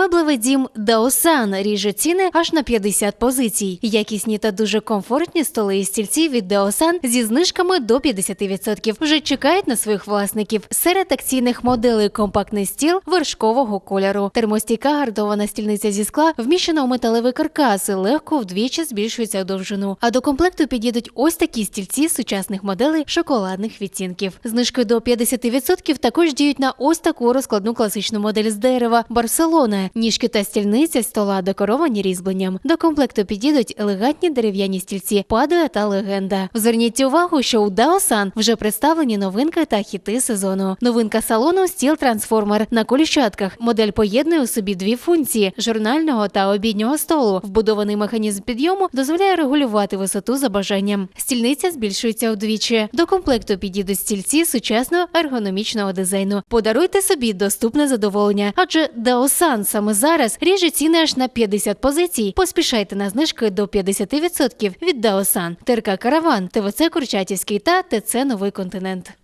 Меблевий дім Даосан ріже ціни аж на 50 позицій. Якісні та дуже комфортні столи і стільці від Даосан зі знижками до 50% вже чекають на своїх власників. Серед акційних моделей компактний стіл вершкового кольору. Термостійка гардована стільниця зі скла вміщена у металевий каркас і легко вдвічі збільшується у довжину. А до комплекту підійдуть ось такі стільці сучасних моделей шоколадних відтінків. Знижки до 50% також діють на ось таку розкладну класичну модель з дерева Барселона. Ніжки та стільниця стола декоровані різьбленням. До комплекту підійдуть елегантні дерев'яні стільці Падуя та легенда. Зверніть увагу, що у Даосан вже представлені новинки та хіти сезону. Новинка салону стіл трансформер на коліщатках. Модель поєднує у собі дві функції журнального та обіднього столу. Вбудований механізм підйому дозволяє регулювати висоту за бажанням. Стільниця збільшується вдвічі. До комплекту підійдуть стільці сучасного ергономічного дизайну. Подаруйте собі доступне задоволення, адже Даосан саме зараз ріже ціни аж на 50 позицій. Поспішайте на знижки до 50% від Даосан, ТРК Караван, ТВЦ Курчатівський та ТЦ Новий континент.